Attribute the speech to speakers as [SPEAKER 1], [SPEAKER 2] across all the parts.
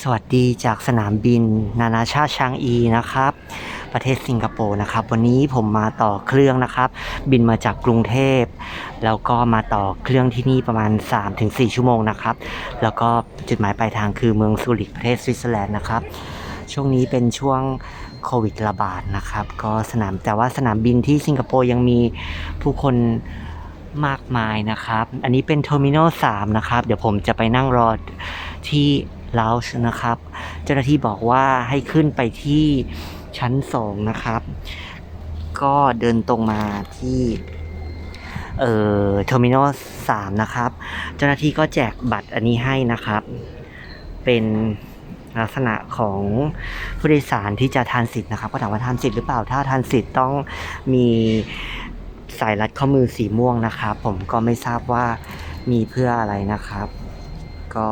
[SPEAKER 1] สวัสดีจากสนามบิน นานาชาติชางอีนะครับ ประเทศสิงคโปร์นะครับ วันนี้ผมมาต่อเครื่องนะครับ บินมาจากกรุงเทพ แล้วก็มาต่อเครื่องที่นี่ประมาณ 3-4 ชั่วโมงนะครับ แล้วก็จุดหมายปลายทางคือเมืองซูริกประเทศสวิตเซอร์แลนด์นะครับ ช่วงนี้เป็นช่วงโควิดระบาดนะครับ ก็สนามแต่ว่าสนามบินที่สิงคโปร์ยังมีผู้คนมากมายนะครับ อันนี้เป็นเทอร์มินอล3นะครับ เดี๋ยวผมจะไปนั่งรอที่ ลาวช์นะครับ เจ้าหน้าที่บอกว่าให้ขึ้นไปที่ชั้น2นะครับ ก็เดินตรงมาที่เอ่อเทอร์มินอล3นะครับ เจ้าหน้าที่ก็แจกบัตรอันนี้ให้นะครับ เป็นลักษณะของผู้โดยสารที่จะทานสิทธิ์นะครับ ก็ถามว่าทานสิทธิ์หรือเปล่าถ้าทานสิทธิ์ต้องมีสายรัดข้อมือสีม่วงนะครับ ผมก็ไม่ทราบว่ามีเพื่ออะไรนะครับ ก็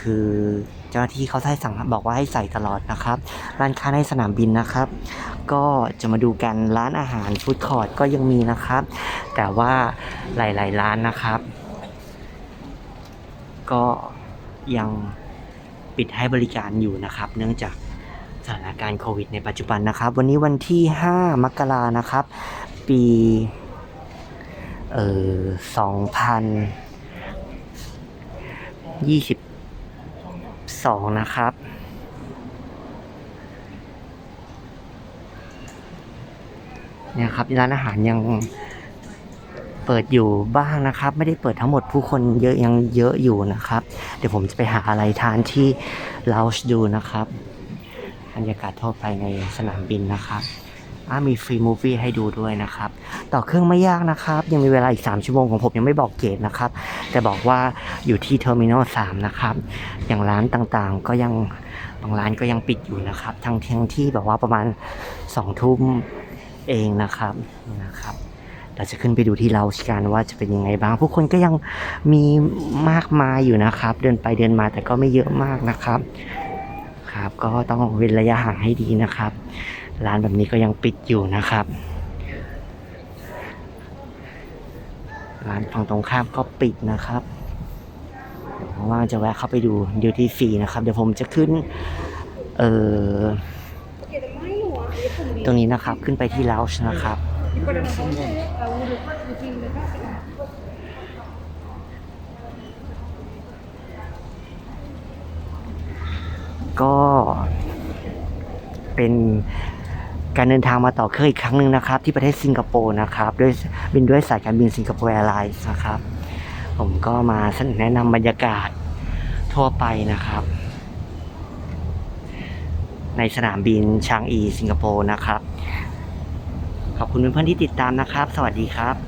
[SPEAKER 1] คือเจ้าหน้าที่เขาให้สั่งบอกว่าให้ใส่ตลอดนะครับ ร้านค้าในสนามบินนะครับ ก็จะมาดูกันร้านอาหารฟู้ดคอร์ทก็ยังมีนะครับ แต่ว่าหลายๆร้านนะครับ ก็ยังปิดให้บริการอยู่นะครับ เนื่องจากสถานการณ์โควิด ในปัจจุบันนะครับ วันนี้วันที่ 5 มกรานะครับ ปีเอ่อ่2นะครับ เนี่ยครับร้านอาหารยังเปิดอยู่บ้างนะครับ ไม่ได้เปิดทั้งหมดผู้คนเยอะยังเยอะอยู่นะครับ เดี๋ยวผมจะไปหาอะไรทานที่ลาวช์ดูนะครับบรรยากาศทั่วไปในสนามบินนะครับ อ่ามีฟรีมูฟี่ให้ดูด้วยนะครับ ต่อเครื่องไม่ยากนะครับ ยังมีเวลาอีก 3 ชั่วโมงของผมยังไม่บอกเกตนะครับ แต่บอกว่าอยู่ที่เทอร์มินอล3นะครับ อย่างร้านต่างๆก็ยังบางร้านก็ยังปิดอยู่นะครับ ทั้งทั้งที่แบบว่าประมาณ2ทุ่มเองนะครับนะครับเราจะขึ้นไปดูที่เราชกันว่าจะเป็นยังไงบ้าง ผู้คนก็ยังมีมากมายอยู่นะครับ เดินไปเดินมาแต่ก็ไม่เยอะมากนะครับ ครับ ก็ต้องเว้นระยะห่างให้ดีนะครับ ร้านแบบนี้ก็ยังปิดอยู่นะครับ ร้านฝั่งตรงข้ามก็ปิดนะครับเดี๋ยวว่างจะแวะเข้าไปดูดิวตี้ฟรีนะครับ เดี๋ยวผมจะขึ้น เอ่อตรงนี้นะครับขึ้นไปที่ลาวช์นะครับก็เป็น การเดินทางมาต่อเครื่องอีกครั้งหนึ่งนะครับ ที่ประเทศสิงคโปร์นะครับด้วยบินด้วยสายการบินสิงคโปร์แอร์ไลน์นะครับ ผมก็มาเสนอแนะนำบรรยากาศทั่วไปนะครับ ในสนามบินชางอีสิงคโปร์นะครับ ขอบคุณเพื่อนๆที่ติดตามนะครับ สวัสดีครับ